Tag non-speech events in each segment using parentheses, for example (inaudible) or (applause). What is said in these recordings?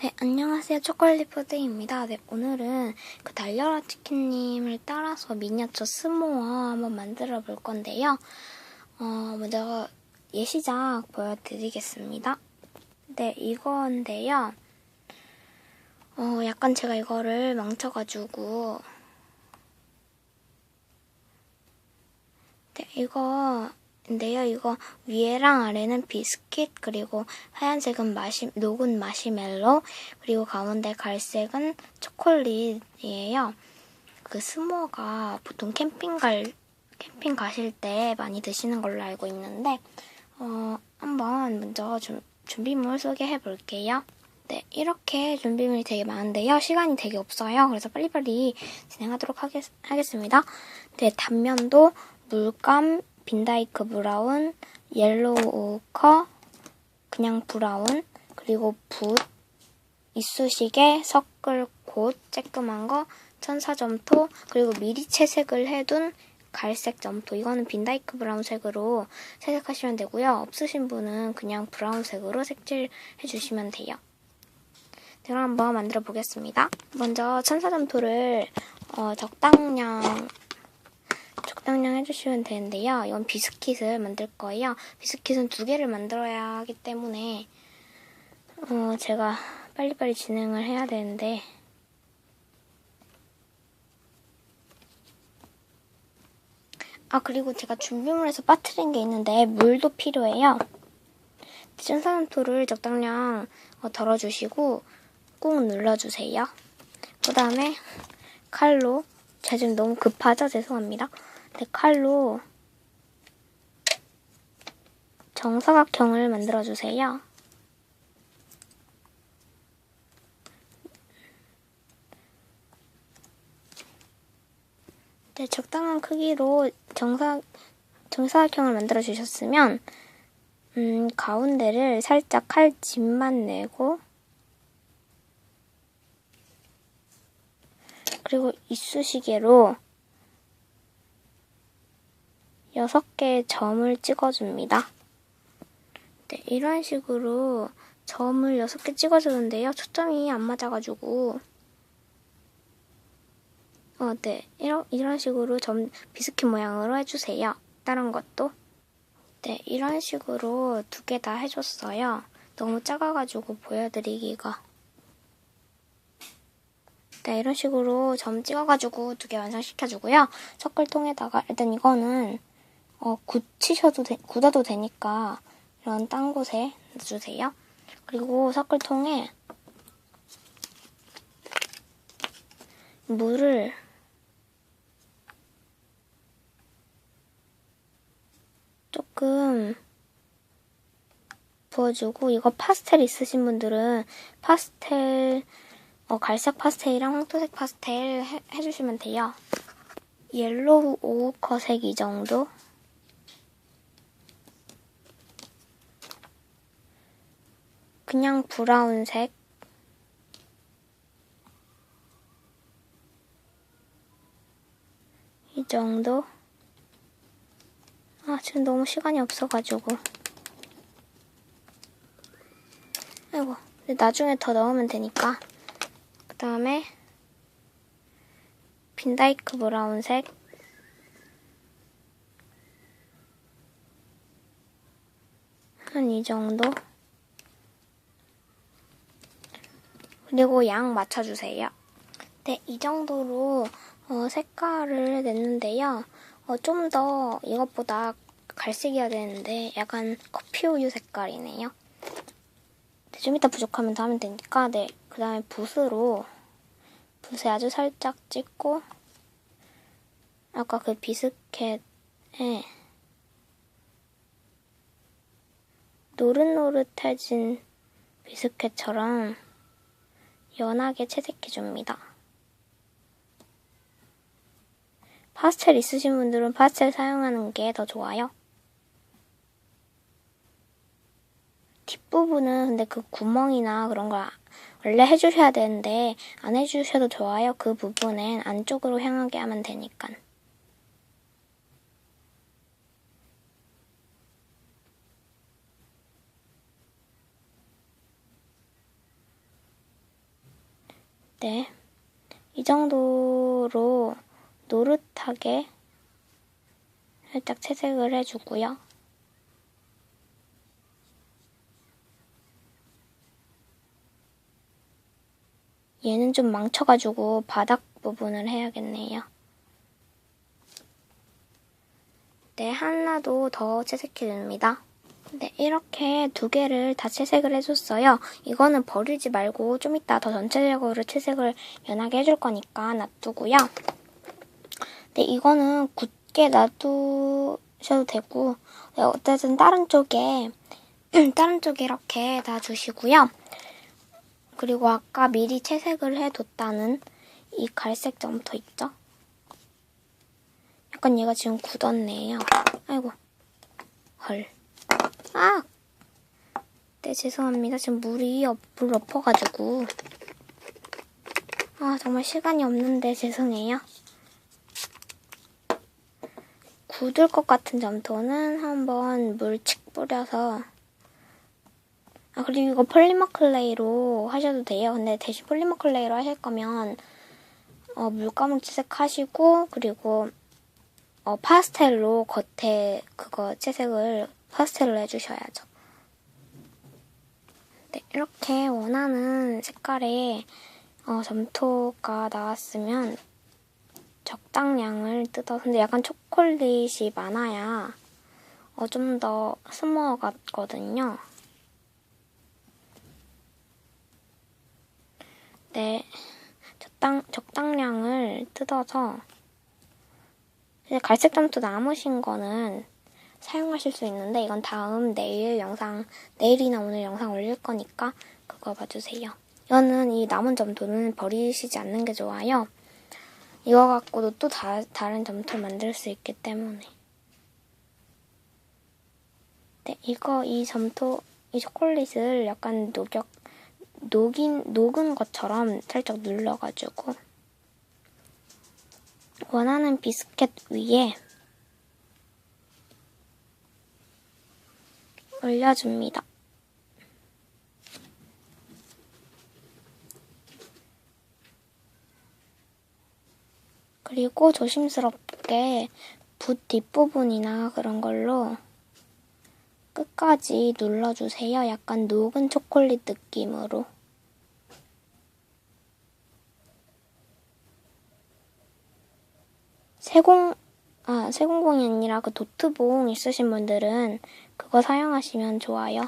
네, 안녕하세요. 초콜릿푸드입니다. 네, 오늘은 그 달려라 치킨님을 따라서 미니어처 스모어 한번 만들어 볼 건데요. 어, 먼저 예시작 보여드리겠습니다. 네, 이건데요. 어, 약간 제가 이거를 망쳐가지고. 네, 이거 인데요. 이거 위에랑 아래는 비스킷 그리고 하얀색은 마시 녹은 마시멜로 그리고 가운데 갈색은 초콜릿이에요. 그 스모가 보통 캠핑 갈 캠핑 가실 때 많이 드시는 걸로 알고 있는데 어, 한번 먼저 좀 준비물 소개해 볼게요. 네, 이렇게 준비물이 되게 많은데요. 시간이 되게 없어요. 그래서 빨리빨리 진행하도록 하겠, 하겠습니다. 네, 단면도 물감, 빈다이크 브라운, 옐로우 오커, 그냥 브라운, 그리고 붓, 이쑤시개, 섞을곶, 쬐끄만 거, 천사 점토, 그리고 미리 채색을 해둔 갈색 점토. 이거는 빈다이크 브라운 색으로 채색하시면 되고요. 없으신 분은 그냥 브라운 색으로 색칠해 주시면 돼요. 네, 그럼 한번 만들어 보겠습니다. 먼저 천사 점토를 어, 적당량 적당량 해주시면 되는데요. 이건 비스킷을 만들 거예요. 비스킷은 두 개를 만들어야 하기 때문에 어, 제가 빨리빨리 진행을 해야 되는데 아 그리고 제가 준비물에서 빠뜨린 게 있는데 물도 필요해요. 찐산토를 적당량 어, 덜어주시고 꾹 눌러주세요. 그 다음에 칼로 제가 지금 너무 급하죠? 죄송합니다. 네, 칼로 정사각형을 만들어주세요. 네, 적당한 크기로 정사, 정사각형을 만들어 주셨으면 음, 가운데를 살짝 칼 집만 내고 그리고 이쑤시개로 6개의 점을 찍어줍니다. 네, 이런 식으로 점을 6개 찍어주는데요. 초점이 안 맞아가지고 어, 네. 이런, 이런 식으로 점, 비스킷 모양으로 해주세요. 다른 것도. 네, 이런 식으로 두 개 다 해줬어요. 너무 작아가지고 보여드리기가. 네, 이런 식으로 점 찍어가지고 두 개 완성시켜주고요. 섞을통에다가 일단 이거는 어, 굳히셔도 되, 굳어도 되니까 이런 딴 곳에 넣어주세요. 그리고 섞을 통에 물을 조금 부어주고 이거 파스텔 있으신 분들은 파스텔 어, 갈색 파스텔이랑 홍토색 파스텔 해, 해주시면 돼요. 옐로우 오우커색 이 정도 그냥 브라운색? 이 정도? 아 지금 너무 시간이 없어가지고. 아이고 나중에 더 넣으면 되니까. 그 다음에 빈다이크 브라운색. 한 이 정도 그리고 양 맞춰주세요. 네, 이 정도로 어, 색깔을 냈는데요. 어, 좀 더 이것보다 갈색이어야 되는데 약간 커피 우유 색깔이네요. 네, 좀 이따 부족하면 더 하면 되니까 네, 그 다음에 붓으로 붓에 아주 살짝 찍고 아까 그 비스켓에 노릇노릇해진 비스켓처럼 연하게 채색해줍니다. 파스텔 있으신 분들은 파스텔 사용하는 게 더 좋아요. 뒷부분은 근데 그 구멍이나 그런 걸 원래 해주셔야 되는데 안 해주셔도 좋아요. 그 부분은 안쪽으로 향하게 하면 되니까. 네. 이 정도로 노릇하게 살짝 채색을 해주고요. 얘는 좀 망쳐가지고 바닥 부분을 해야겠네요. 네, 하나 도 더 채색해줍니다. 네, 이렇게 두 개를 다 채색을 해줬어요. 이거는 버리지 말고 좀 이따 더 전체적으로 채색을 연하게 해줄 거니까 놔두고요. 네, 이거는 굳게 놔두셔도 되고 네, 어쨌든 다른 쪽에 (clears throat) 다른 쪽에 이렇게 놔주시고요. 그리고 아까 미리 채색을 해뒀다는 이 갈색 점토 있죠? 약간 얘가 지금 굳었네요. 아이고. 헐. 아! 네, 죄송합니다. 지금 물이, 엎, 물 엎어가지고. 아, 정말 시간이 없는데 죄송해요. 굳을 것 같은 점토는 한번 물칙 뿌려서 아, 그리고 이거 폴리머클레이로 하셔도 돼요. 근데 대신 폴리머클레이로 하실 거면 어, 물감을 채색하시고 그리고 어, 파스텔로 겉에 그거 채색을 파스텔로 해주셔야죠. 네, 이렇게 원하는 색깔의 어, 점토가 나왔으면 적당량을 뜯어서 근데 약간 초콜릿이 많아야 어, 좀 더 스모어 같거든요. 네, 적당, 적당량을 뜯어서 이제 갈색 점토 남으신 거는 사용하실 수 있는데 이건 다음 내일 영상, 내일이나 오늘 영상 올릴 거니까 그거 봐주세요. 이거는 이 남은 점토는 버리시지 않는 게 좋아요. 이거 갖고도 또 다, 다른 점토 만들 수 있기 때문에. 네, 이거, 이 점토, 이 초콜릿을 약간 녹여, 녹인, 녹은 것처럼 살짝 눌러가지고 원하는 비스켓 위에 올려줍니다. 그리고 조심스럽게 붓 뒷부분이나 그런 걸로 끝까지 눌러주세요. 약간 녹은 초콜릿 느낌으로. 세공, 아, 세공봉이 아니라 그 도트봉 있으신 분들은 그거 사용하시면 좋아요.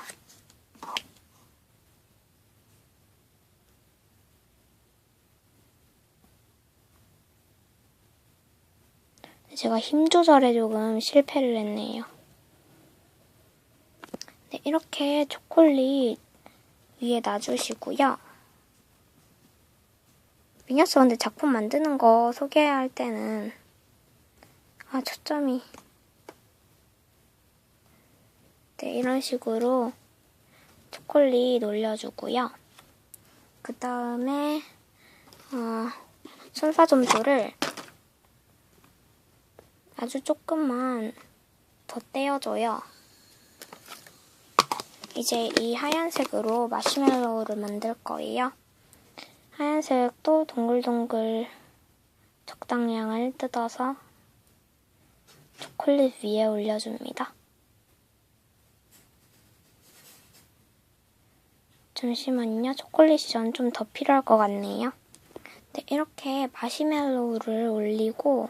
제가 힘 조절에 조금 실패를 했네요. 네, 이렇게 초콜릿 위에 놔주시고요. 미녀스 근데 작품 만드는 거 소개할 때는 아 초점이 네 이런 식으로 초콜릿 올려주고요. 그 다음에 어, 순사점토를 아주 조금만 더 떼어줘요. 이제 이 하얀색으로 마시멜로우를 만들 거예요. 하얀색도 동글동글 적당량을 뜯어서 초콜릿 위에 올려줍니다. 잠시만요. 초콜릿이 전 좀 더 필요할 것 같네요. 네, 이렇게 마시멜로우를 올리고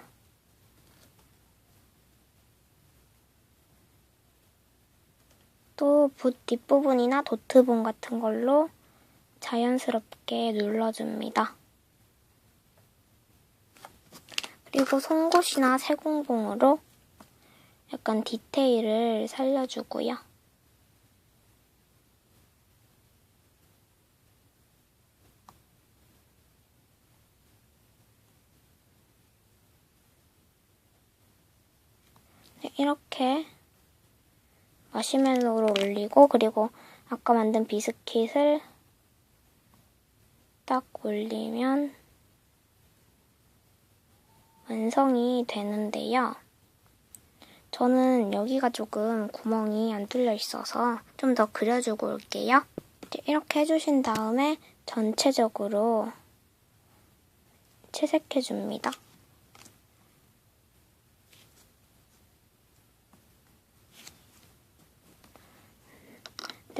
또 붓 뒷부분이나 도트본 같은 걸로 자연스럽게 눌러줍니다. 그리고 송곳이나 세공봉으로 약간 디테일을 살려주고요. 네, 이렇게 마시멜로우를 올리고 그리고 아까 만든 비스킷을 딱 올리면 완성이 되는데요. 저는 여기가 조금 구멍이 안 뚫려 있어서 좀 더 그려주고 올게요. 이렇게 해주신 다음에 전체적으로 채색해줍니다.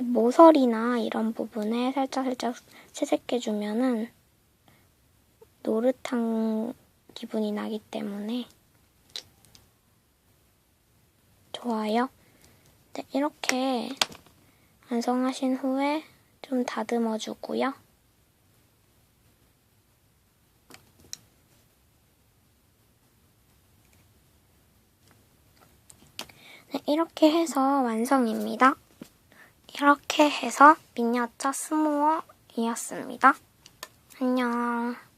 모서리나 이런 부분에 살짝살짝 채색해주면은 노릇한 기분이 나기 때문에 좋아요. 네, 이렇게 완성하신 후에 좀 다듬어 주고요. 네, 이렇게 해서 완성입니다. 이렇게 해서 미니어처 스모어이었습니다. 안녕.